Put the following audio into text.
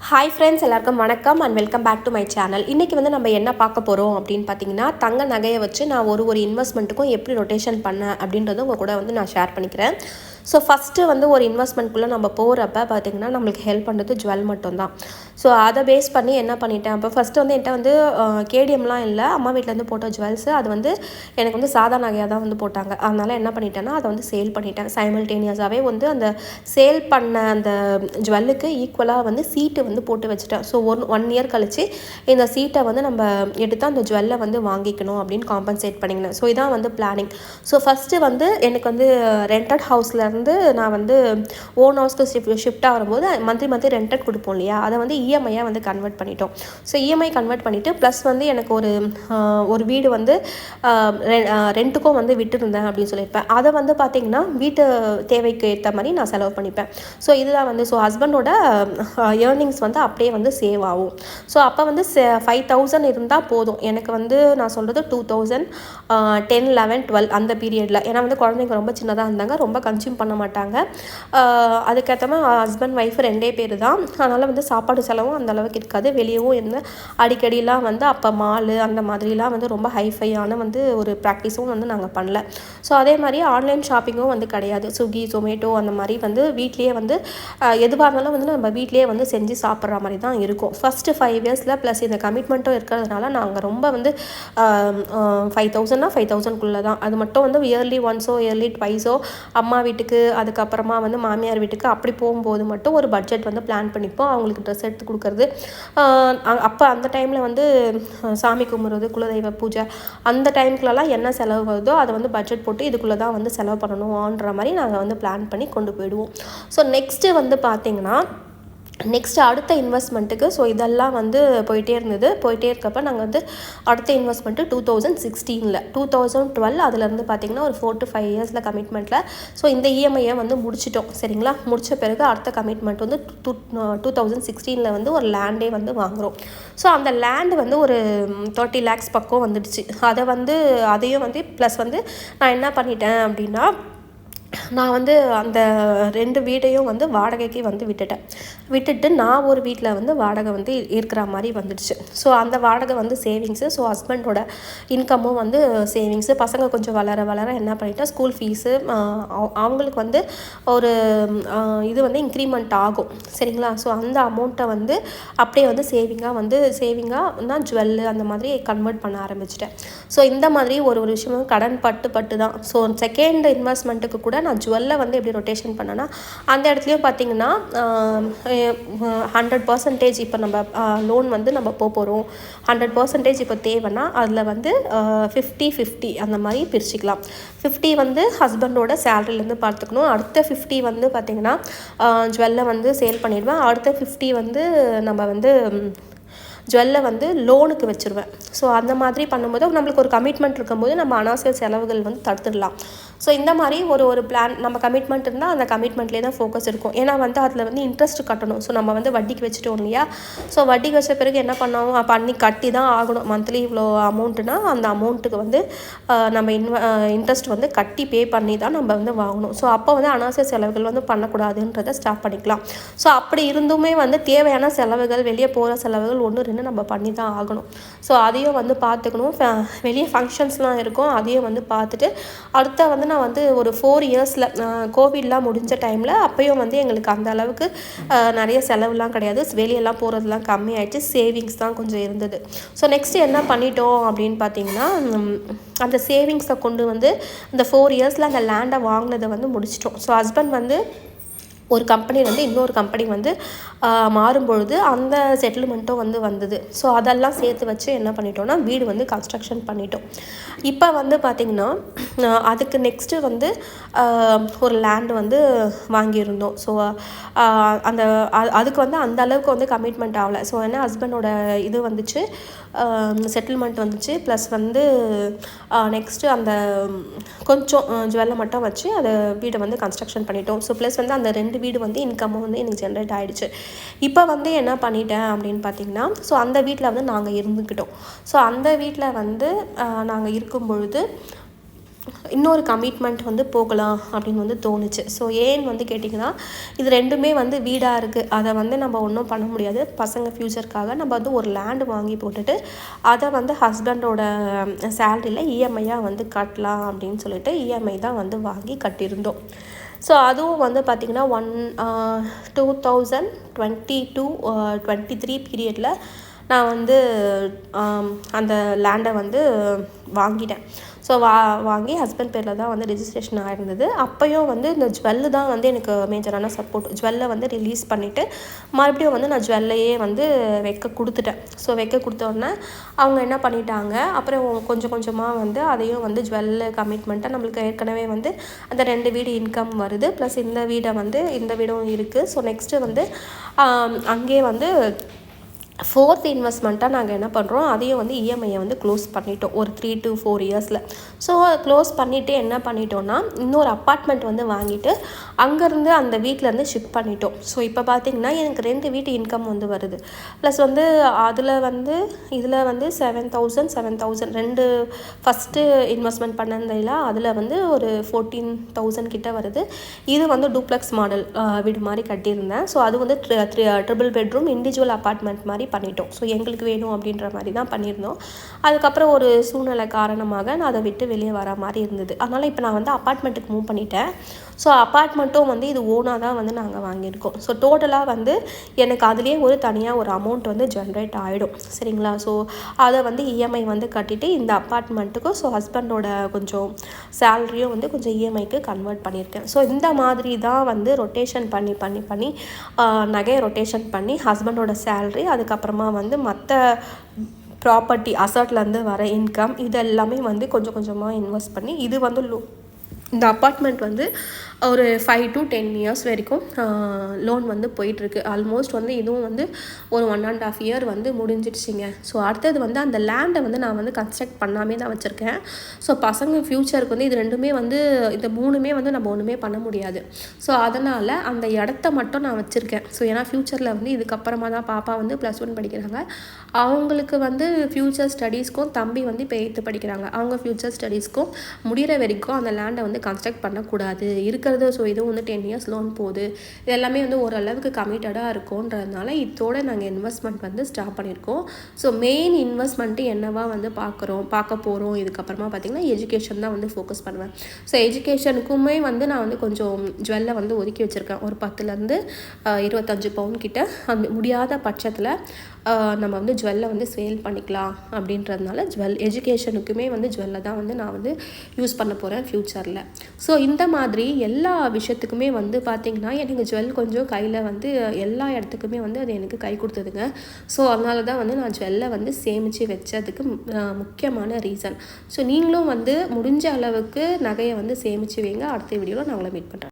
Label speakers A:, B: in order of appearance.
A: Hi friends எல்லாருக்கும் வணக்கம் and welcome back to my channel இன்றைக்கி வந்து நம்ம என்ன பார்க்க போகிறோம் அப்படின்னு பார்த்தீங்கன்னா தங்க நகையை வச்சு நான் ஒரு ஒரு இன்வெஸ்ட்மெண்ட்டுக்கும் எப்படி ரொட்டேஷன் பண்ணேன் அப்படின்றத உங்கள் கூட வந்து நான் ஷேர் பண்ணிக்கிறேன். ஸோ ஃபஸ்ட்டு வந்து ஒரு இன்வெஸ்ட்மெண்ட்குள்ளே நம்ம போகிறப்ப பார்த்தீங்கன்னா நம்மளுக்கு ஹெல்ப் பண்ணுறது ஜுவல் மட்டும்தான். ஸோ அதை பேஸ் பண்ணி என்ன பண்ணிட்டேன்? அப்போ ஃபஸ்ட்டு வந்து என்கிட்ட வந்து கேடிஎம்லாம் இல்லை. அம்மா வீட்டிலேருந்து போட்ட ஜுவல்ஸு அது வந்து எனக்கு வந்து சாதா நகையாக தான் வந்து போட்டாங்க. அதனால் என்ன பண்ணிட்டேன்னா அதை வந்து சேல் பண்ணிட்டேன். சைமல்டேனியஸாகவே வந்து அந்த சேல் பண்ண அந்த ஜுவல்லுக்கு ஈக்குவலாக வந்து சீட்டு வந்து போட்டு வச்சுட்டேன். ஸோ ஒன் ஒன் இயர் கழித்து இந்த சீட்டை வந்து நம்ம எடுத்து அந்த ஜுவல்லை வந்து வாங்கிக்கணும் அப்படின்னு காம்பன்சேட் பண்ணிக்கணும் ஸோ இதான் வந்து பிளானிங் ஸோ ஃபஸ்ட்டு வந்து எனக்கு வந்து ரெண்டட் ஹவுஸில் ஹவுஸ்லேருந்து நான் வந்து ஓன் ஹவுஸ்க்கு ஷிஃப்ட் ஷிஃப்ட் ஆகும்போது மந்த்லி மந்த்லி ரெண்டட் கொடுப்போம் இல்லையா? அதை வந்து இஎம்ஐயாக வந்து கன்வெர்ட் பண்ணிட்டோம். ஸோ இஎம்ஐ கன்வெர்ட் பண்ணிவிட்டு ப்ளஸ் வந்து எனக்கு ஒரு ஒரு வீடு வந்து ரெண்ட்டுக்கும் வந்து விட்டுருந்தேன் அப்படின்னு சொல்லியிருப்பேன். அதை வந்து பார்த்திங்கன்னா வீட்டு தேவைக்கு ஏற்ற மாதிரி நான் செலவு பண்ணிப்பேன். ஸோ இதுதான் வந்து ஸோ ஹஸ்பண்டோட ஏர்னிங்ஸ் வந்து அப்படியே வந்து சேவ் ஆகும். ஸோ அப்போ வந்து ஃபைவ் தௌசண்ட் இருந்தால் போதும். எனக்கு வந்து நான் சொல்கிறது two thousand ten eleven twelve அந்த பீரியடில் ஏன்னா வந்து குழந்தைங்க ரொம்ப சின்னதாக இருந்தாங்க ரொம்ப கன்சியூம் பண்ண மாட்டாங்க அதுக்கேற்ற மாதிரி ஹஸ்பண்ட் ஒய்ஃப் ரெண்டே பேர் தான் அதனால் வந்து சாப்பாடு செலவும் அந்த அளவுக்கு இருக்காது. வெளியவும் இருந்து அடிக்கடிலாம் வந்து அப்போ மாலு அந்த மாதிரிலாம் வந்து ரொம்ப ஹைஃபையான வந்து ஒரு ப்ராக்டிஸும் வந்து நாங்கள் பண்ணல. ஸோ அதே மாதிரி ஆன்லைன் ஷாப்பிங்கும் வந்து கிடையாது. ஸ்விக்கி ஜொமேட்டோ அந்த மாதிரி வந்து வீட்லேயே வந்து எதுவாக இருந்தாலும் வந்து நம்ம வீட்லேயே வந்து செஞ்சு சாப்பிட்ற மாதிரி தான் இருக்கும் ஃபஸ்ட்டு ஃபைவ் இயர்ஸில் ப்ளஸ் இந்த கமிட்மெண்ட்டும் இருக்கிறதுனால நாங்கள் ரொம்ப வந்து ஃபைவ் தௌசண்ட்னா ஃபைவ் தௌசண்ட்குள்ளே தான் அது மட்டும் வந்து இயர்லி ஒன்ஸோ இயர்லி ட்வைஸோ அம்மா வீட்டுக்கு அதுக்கப்புறமா வந்து மாமியார் வீட்டுக்கு அப்படி போகும்போது மட்டும் ஒரு பட்ஜெட் வந்து பிளான் பண்ணிப்போம். அவங்களுக்கு ட்ரெஸ் எடுத்து கொடுக்கறது. அப்போ அந்த டைமில் வந்து சாமி கும்பிட்றது குலதெய்வ பூஜை அந்த டைம்க்குலலாம் என்ன செலவு வருதோ அதை வந்து பட்ஜெட் போட்டு இதுக்குள்ளே தான் வந்து செலவு பண்ணணும்ன்ற மாதிரி நாங்கள் வந்து பிளான் பண்ணி கொண்டு போயிடுவோம். ஸோ நெக்ஸ்ட்டு வந்து பார்த்திங்கன்னா நெக்ஸ்ட் அடுத்த இன்வெஸ்ட்மெண்ட்டுக்கு ஸோ இதெல்லாம் வந்து போயிட்டே இருந்தது. போயிட்டே இருக்கப்ப நாங்கள் வந்து அடுத்த இன்வெஸ்ட்மெண்ட்டு டூ தௌசண்ட் சிக்ஸ்டீனில் டூ தௌசண்ட் டுவெல் அதுலேருந்து பார்த்தீங்கன்னா ஒரு ஃபோர் டு ஃபைவ் இயர்ஸில் கமிட்மெண்ட்டில் ஸோ இந்த இஎம்ஐயை வந்து முடிச்சிட்டோம் சரிங்களா? முடித்த பிறகு அடுத்த கமிட்மெண்ட் வந்து டூ டூ தௌசண்ட் சிக்ஸ்டீனில் வந்து ஒரு லேண்டே வந்து வாங்குகிறோம் ஸோ அந்த லேண்டு வந்து ஒரு தேர்ட்டி லேக்ஸ் பக்கம் வந்துடுச்சு. அதை வந்து அதையும் வந்து ப்ளஸ் வந்து நான் என்ன பண்ணிட்டேன் அப்படின்னா நான் வந்து அந்த ரெண்டு வீடையும் வந்து வாடகைக்கு வந்து விட்டுட்டேன். விட்டுட்டு நான் ஒரு வீட்டில் வந்து வாடகை வந்து இருக்கிற மாதிரி வந்துடுச்சு. ஸோ அந்த வாடகை வந்து சேவிங்ஸு ஸோ ஹஸ்பண்டோட இன்கமும் வந்து சேவிங்ஸு பசங்க கொஞ்சம் வளர வளர என்ன பண்ணிட்டேன் ஸ்கூல் ஃபீஸு அவங்களுக்கு வந்து ஒரு இது வந்து இன்க்ரிமெண்ட் ஆகும். சரிங்களா? ஸோ அந்த அமௌண்ட்டை வந்து அப்படியே வந்து சேவிங்காக வந்து சேவிங்காக தான் ஜுவல்லு அந்த மாதிரி கன்வெர்ட் பண்ண ஆரம்பிச்சிட்டேன். ஸோ இந்த மாதிரி ஒரு ஒரு விஷயமும் கடன் பட்டு பட்டு தான். ஸோ செகண்ட் இன்வெஸ்ட்மெண்ட்டுக்கு கூட நான் ஜுவல்லை வந்து எப்படி ரொட்டேஷன் பண்ணேன்னா அந்த இடத்துலையும் பார்த்தீங்கன்னா ஹண்ட்ரட் பர்சன்டேஜ் இப்போ நம்ம லோன் வந்து நம்ம போக போகிறோம் ஹண்ட்ரட் பர்சன்டேஜ் இப்போ தேவைன்னா அதில் வந்து ஃபிஃப்டி ஃபிஃப்டி அந்த மாதிரி பிரிச்சுக்கலாம். ஃபிஃப்டி வந்து ஹஸ்பண்டோட சேலரிலேருந்து பார்த்துக்கணும் அடுத்த ஃபிஃப்டி வந்து பார்த்திங்கன்னா ஜுவல்லை வந்து சேல் பண்ணிடுவேன். அடுத்த ஃபிஃப்டி வந்து நம்ம வந்து ஜுவல்ல ஜுவல்லை வந்து லோனுக்கு வச்சுருவேன். ஸோ அந்த மாதிரி பண்ணும்போது நம்மளுக்கு ஒரு கமிட்மெண்ட் இருக்கும்போது நம்ம அனாவசிய செலவுகள் வந்து தடுத்துடலாம். ஸோ இந்த மாதிரி ஒரு ஒரு பிளான் நம்ம கமிட்மெண்ட் இருந்தால் அந்த கமிட்மெண்ட்லேயே தான் ஃபோக்கஸ் இருக்கும். ஏன்னா வந்து அதில் வந்து இன்ட்ரெஸ்ட் கட்டணும். ஸோ நம்ம வந்து வட்டிக்கு வச்சுட்டோம் இல்லையா? ஸோ வட்டிக்கு வச்ச பிறகு என்ன பண்ணோம் பண்ணி கட்டி தான் ஆகணும். மந்த்லி இவ்வளோ அமௌண்ட்டுனா அந்த அமௌண்ட்டுக்கு வந்து நம்ம இன்வ இன்ட்ரெஸ்ட் வந்து கட்டி பே பண்ணி தான் நம்ம வந்து வாங்கணும். ஸோ அப்போ வந்து அனாவசிய செலவுகள் வந்து பண்ணக்கூடாதுன்றதை ஸ்டார்ட் பண்ணிக்கலாம். ஸோ அப்படி இருந்துமே வந்து தேவையான செலவுகள் வெளியே போகிற செலவுகள் ஒன்று ரெண்டு நம்ம பண்ணி தான் ஆகணும். ஸோ அது அதையும் வந்து பார்த்துக்கணும். வெளியே ஃபங்க்ஷன்ஸ்லாம் இருக்கும். அதையும் வந்து பார்த்துட்டு அடுத்த வந்து நான் வந்து ஒரு ஃபோர் இயர்ஸில் கோவிட்லாம் முடிஞ்ச டைமில் அப்பயும் வந்து எங்களுக்கு அந்த அளவுக்கு நிறைய செலவுலாம் கிடையாது. வெளியெல்லாம் போகிறதுலாம் கம்மியாயிடுச்சு. சேவிங்ஸ் தான் கொஞ்சம் இருந்தது. ஸோ நெக்ஸ்ட் என்ன பண்ணிட்டோம் அப்படின்னு பார்த்தீங்கன்னா அந்த சேவிங்ஸை கொண்டு வந்து இந்த ஃபோர் இயர்ஸில் அந்த லேண்டை வாங்கினதை வந்து முடிச்சிட்டோம். ஸோ ஹஸ்பண்ட் வந்து ஒரு கம்பெனிலேருந்து இன்னொரு கம்பெனி வந்து மாறும்பொழுது அந்த செட்டில்மெண்ட்டும் வந்து வந்தது. ஸோ அதெல்லாம் சேர்த்து வச்சு என்ன பண்ணிட்டோம்னா வீடு வந்து கன்ஸ்ட்ரக்ஷன் பண்ணிட்டோம். இப்போ வந்து பார்த்திங்கன்னா அதுக்கு நெக்ஸ்ட்டு வந்து ஒரு லேண்டு வந்து வாங்கியிருந்தோம். ஸோ அந்த அதுக்கு வந்து அந்த அளவுக்கு வந்து கமிட்மெண்ட் ஆகலை. ஸோ என்ன ஹஸ்பண்டோட இது வந்துச்சு. Um, செட்டில்மெண்ட் வந்துச்சு. ப்ளஸ் வந்து uh, நெக்ஸ்ட்டு அந்த um, கொஞ்சம் uh, ஜுவல்லை மட்டும் வச்சு அதை வீடை வந்து கன்ஸ்ட்ரக்ஷன் பண்ணிட்டோம். ஸோ ப்ளஸ் வந்து அந்த ரெண்டு வீடு வந்து இன்கமும் வந்து எனக்கு ஜென்ரேட் ஆகிடுச்சு இப்போ வந்து என்ன பண்ணிட்டேன் அப்படின்னு பார்த்தீங்கன்னா ஸோ அந்த வீட்டில் வந்து நாங்கள் இருந்துக்கிட்டோம். ஸோ அந்த வீட்டில் வந்து uh, நாங்கள் இருக்கும் பொழுது இன்னொரு கமிட்மெண்ட் வந்து போகலாம் அப்படின்னு வந்து தோணுச்சு. ஸோ ஏன்னு வந்து கேட்டிங்கன்னா இது ரெண்டுமே வந்து வீடாக இருக்குது அதை வந்து நம்ம ஒன்றும் பண்ண முடியாது. பசங்க ஃப்யூச்சருக்காக நம்ம வந்து ஒரு லேண்டு வாங்கி போட்டுட்டு அதை வந்து ஹஸ்பண்டோட சேலரியில் இஎம்ஐயாக வந்து கட்டலாம் அப்படின்னு சொல்லிட்டு இஎம்ஐ தான் வந்து வாங்கி கட்டியிருந்தோம். ஸோ அதுவும் வந்து பார்த்திங்கன்னா one two thousand twenty two twenty three பீரியடில் நான் வந்து அந்த லேண்டை வந்து வாங்கிட்டேன். ஸோ வா வாங்கி ஹஸ்பண்ட் பேரில் தான் வந்து ரிஜிஸ்ட்ரேஷன் ஆகிருந்தது அப்போயும் வந்து இந்த ஜுவல்லு தான் வந்து எனக்கு மேஜரான சப்போர்ட் ஜுவல்லை வந்து ரிலீஸ் பண்ணிவிட்டு மறுபடியும் வந்து நான் ஜுவல்லையே வந்து வைக்க கொடுத்துட்டேன். ஸோ வைக்க கொடுத்தோடனே அவங்க என்ன பண்ணிட்டாங்க அப்புறம் கொஞ்சம் கொஞ்சமாக வந்து அதையும் வந்து ஜுவல்லு கமிட்மெண்ட்டாக நம்மளுக்கு ஏற்கனவே வந்து அந்த ரெண்டு வீடு இன்கம் வருது. ப்ளஸ் இந்த வீடை வந்து இந்த வீடும் இருக்குது ஸோ நெக்ஸ்ட்டு வந்து அங்கேயே வந்து ஃபோர்த் இன்வெஸ்ட்மெண்ட்டாக நாங்கள் என்ன பண்ணுறோம் அதையும் வந்து இஎம்ஐயை வந்து க்ளோஸ் பண்ணிட்டோம். ஒரு த்ரீ டு ஃபோர் இயர்ஸில் ஸோ க்ளோஸ் பண்ணிவிட்டு என்ன பண்ணிட்டோம்னா இன்னொரு அப்பார்ட்மெண்ட் வந்து வாங்கிட்டு அங்கேருந்து அந்த வீட்டிலேருந்து ஷிஃப்ட் பண்ணிட்டோம். ஸோ இப்போ பார்த்திங்கன்னா எனக்கு ரெண்டு வீட்டு இன்கம் வந்து வருது. ப்ளஸ் வந்து அதில் வந்து இதில் வந்து செவன் தௌசண்ட் செவன் தௌசண்ட் ரெண்டு ஃபஸ்ட்டு இன்வெஸ்ட்மெண்ட் பண்ணதில் அதில் வந்து ஒரு ஃபோர்டீன் தௌசண்ட் கிட்ட வருது. இது வந்து டூப்ளெக்ஸ் மாடல் வீடு மாதிரி கட்டியிருந்தேன். ஸோ அது வந்து ட்ரிபிள் பெட்ரூம் இண்டிவிஜுவல் அப்பார்ட்மெண்ட் மாதிரி பண்ணிட்டோம். ஸோ எங்களுக்கு வேணும் அப்படின்ற மாதிரி தான் பண்ணியிருந்தோம். அதுக்கப்புறம் ஒரு சூழ்நிலை காரணமாக நான் அதை விட்டு வெளியே வர மாதிரி இருந்தது. அதனால் இப்போ நான் வந்து அப்பார்ட்மெண்ட்டுக்கு மூவ் பண்ணிட்டேன். ஸோ அப்பார்ட்மெண்ட்டும் வந்து இது ஓனாக தான் வந்து நாங்கள் வாங்கியிருக்கோம். ஸோ டோட்டலாக வந்து எனக்கு அதுலேயே ஒரு தனியாக ஒரு அமௌண்ட் வந்து ஜென்ரேட் ஆகிடும் சரிங்களா? ஸோ அதை வந்து இஎம்ஐ வந்து கட்டிட்டு இந்த அப்பார்ட்மெண்ட்டுக்கும் ஸோ ஹஸ்பண்டோட கொஞ்சம் சேலரியும் வந்து கொஞ்சம் இஎம்ஐக்கு கன்வெர்ட் பண்ணியிருக்கேன். ஸோ இந்த மாதிரி தான் வந்து ரொட்டேஷன் பண்ணி பண்ணி பண்ணி நகையை ரொட்டேஷன் பண்ணி ஹஸ்பண்டோட சேல்ரி அதுக்கப்புறம் அப்புறமா வந்து மற்ற ப்ராப்பர்ட்டி அசட்லேருந்து வர இன்கம் இது எல்லாமே வந்து கொஞ்சம் கொஞ்சமாக இன்வெஸ்ட் பண்ணி இது வந்து லோ இந்த அப்பார்ட்மெண்ட் வந்து ஒரு ஃபைவ் டு டென் இயர்ஸ் வரைக்கும் லோன் வந்து போயிட்டுருக்கு. ஆல்மோஸ்ட் வந்து இதுவும் வந்து ஒரு ஒன் அண்ட் ஆஃப் இயர் வந்து முடிஞ்சிடுச்சிங்க. ஸோ அடுத்தது வந்து அந்த லேண்டை வந்து நான் வந்து கன்ஸ்ட்ரக்ட் பண்ணாமே தான் வச்சுருக்கேன். ஸோ பசங்க ஃப்யூச்சருக்கு வந்து இது ரெண்டுமே வந்து இந்த மூணுமே வந்து நம்ம ஒன்றுமே பண்ண முடியாது. ஸோ அதனால் அந்த இடத்த மட்டும் நான் வச்சுருக்கேன். ஸோ ஏன்னா ஃப்யூச்சரில் வந்து இதுக்கப்புறமா தான் பாப்பா வந்து ப்ளஸ் ஒன் படிக்கிறாங்க. அவங்களுக்கு வந்து ஃப்யூச்சர் ஸ்டடீஸ்க்கும் தம்பி வந்து இப்போ எய்த்து படிக்கிறாங்க. அவங்க ஃப்யூச்சர் ஸ்டடீஸ்க்கும் முடிகிற வரைக்கும் அந்த லேண்டை வந்து கன்ஸ்ட்ரக்ட் பண்ணக்கூடாது. இருக்க இருக்கிறது. ஸோ இதுவும் வந்து டென் இயர்ஸ் லோன் போகுது. இது எல்லாமே வந்து ஓரளவுக்கு கமிட்டடாக இருக்கும்ன்றதுனால இதோட நாங்கள் இன்வெஸ்ட்மெண்ட் வந்து ஸ்டாப் பண்ணியிருக்கோம். ஸோ மெயின் இன்வெஸ்ட்மெண்ட்டு என்னவா வந்து பார்க்குறோம் பார்க்க போகிறோம் இதுக்கப்புறமா பார்த்திங்கன்னா எஜுகேஷன் தான் வந்து ஃபோக்கஸ் பண்ணுவேன். ஸோ எஜுகேஷனுக்குமே வந்து நான் வந்து கொஞ்சம் ஜுவல்லை வந்து ஒதுக்கி வச்சுருக்கேன். ஒரு பத்துலேருந்து இருபத்தஞ்சு பவுன் கிட்ட. அந்த முடியாத பட்சத்தில் நம்ம வந்து ஜுவல்லை வந்து சேல் பண்ணிக்கலாம் அப்படின்றதுனால ஜுவல் எஜுகேஷனுக்குமே வந்து ஜுவல்லை தான் வந்து நான் வந்து யூஸ் பண்ண போகிறேன் ஃப்யூச்சரில் ஸோ இந்த மாதிரி எல்லா விஷயத்துக்குமே வந்து பார்த்திங்கன்னா எனக்கு ஜுவல் கொஞ்சம் கையில் வந்து எல்லா இடத்துக்குமே வந்து அது எனக்கு கை கொடுத்ததுங்க. ஸோ அதனால தான் வந்து நான் ஜுவல்லை வந்து சேமித்து வச்சதுக்கு முக்கியமான ரீசன் ஸோ நீங்களும் வந்து முடிஞ்ச அளவுக்கு நகையை வந்து சேமித்து வைங்க. அடுத்த வீடியோவில் நான் உங்களை மீட் பண்ணுறேன்